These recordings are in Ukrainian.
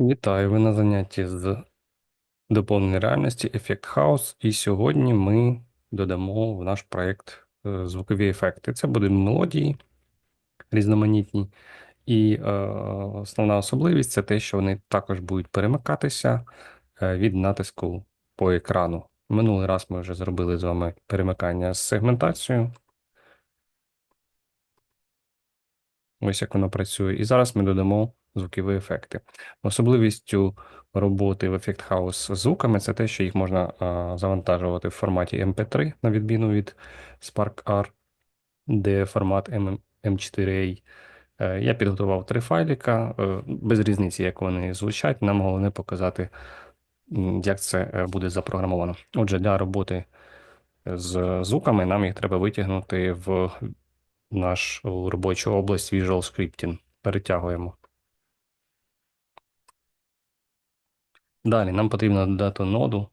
Вітаю, ви на занятті з доповненої реальності Effect House, і сьогодні ми додамо в наш проєкт е, звукові ефекти. Це будуть мелодії різноманітні, і е, основна особливість це те, що вони також будуть перемикатися е, від натиску по екрану. Минулий раз ми вже зробили з вами перемикання з сегментацією. Ось як воно працює. І зараз ми додамо звукові ефекти. Особливістю роботи в Effect House з звуками це те, що їх можна завантажувати в форматі MP3, на відміну від Spark R, де формат M- M4A. Е, Я підготував три файліка, е, без різниці, як вони звучать, нам головне показати, як це е, буде запрограмовано. Отже, для роботи з звуками нам їх треба витягнути в нашу робочу область Visual Scripting. Перетягуємо. Далі нам потрібно додати ноду.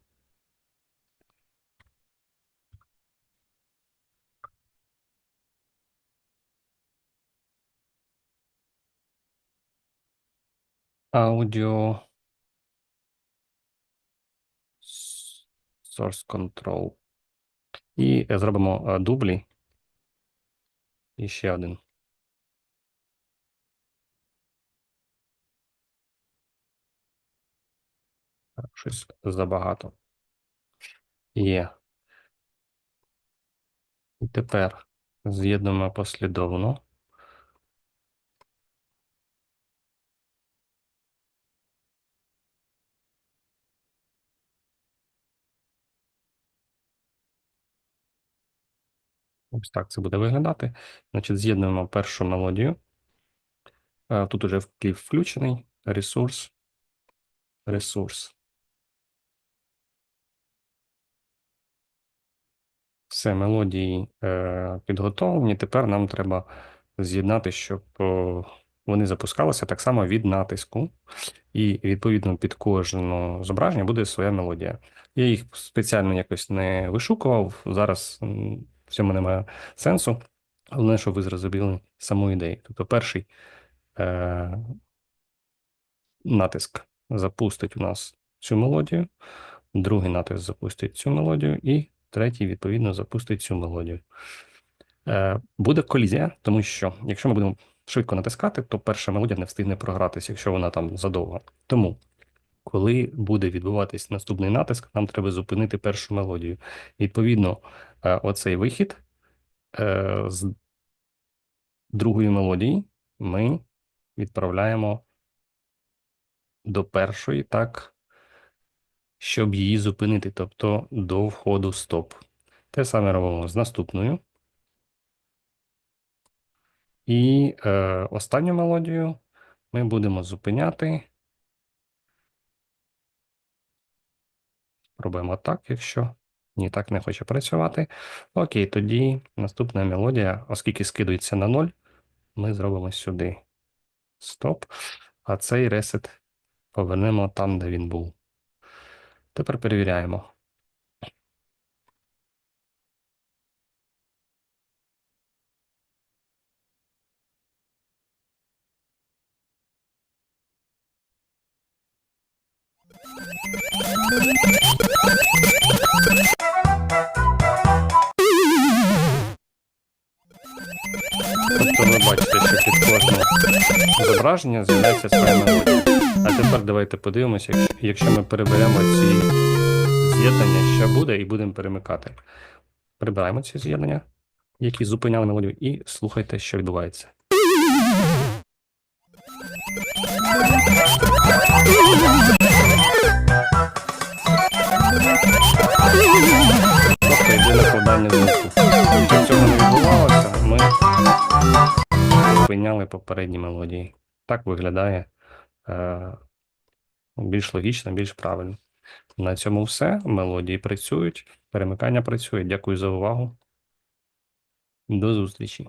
S- Source Control. І е, зробимо е, дублі. І ще один. Щось забагато. Є. І тепер з'єднуємо послідовно. Ось так це буде виглядати. Значить, з'єднуємо першу мелодію. Е, Тут уже кліп включений. Ресурс. Ресурс. Все, мелодії е, підготовлені. Тепер нам треба з'єднати, щоб вони запускалися так само від натиску. І відповідно під кожне зображення буде своя мелодія. Я їх спеціально якось не вишукував. Зараз в цьому немає сенсу. Головне, щоб ви зрозуміли саму ідею. Тобто, перший е, натиск запустить у нас цю мелодію, другий натиск запустить цю мелодію, і третій, відповідно, запустить цю мелодію. Е, Буде колізія, тому що якщо ми будемо швидко натискати, то перша мелодія не встигне програтися, якщо вона там задовго. Тому, коли буде відбуватись наступний натиск, нам треба зупинити першу мелодію. Відповідно, е, оцей вихід е, з другої мелодії ми відправляємо до першої, так, щоб її зупинити, тобто до входу стоп. Те саме робимо з наступною. І е, останню мелодію ми будемо зупиняти. Робимо так, якщо ні, так не хоче працювати. Окей, тоді наступна мелодія, оскільки скидується на 0, ми зробимо сюди стоп, а цей ресет повернемо там, де він був. Тепер перевіряємо. Бачите, що під кожне зображення з'являється своя мелодія. А тепер давайте подивимося, якщо- якщо ми переберемо ці з'єднання, що буде, і будемо перемикати. Прибираємо ці з'єднання, які зупиняли мелодію, і слухайте, що відбувається. Тобто йде накладання звуку. Попередні мелодії. Так виглядає е, більш логічно, більш правильно. На цьому все. Мелодії працюють, перемикання працює. Дякую за увагу. До зустрічі.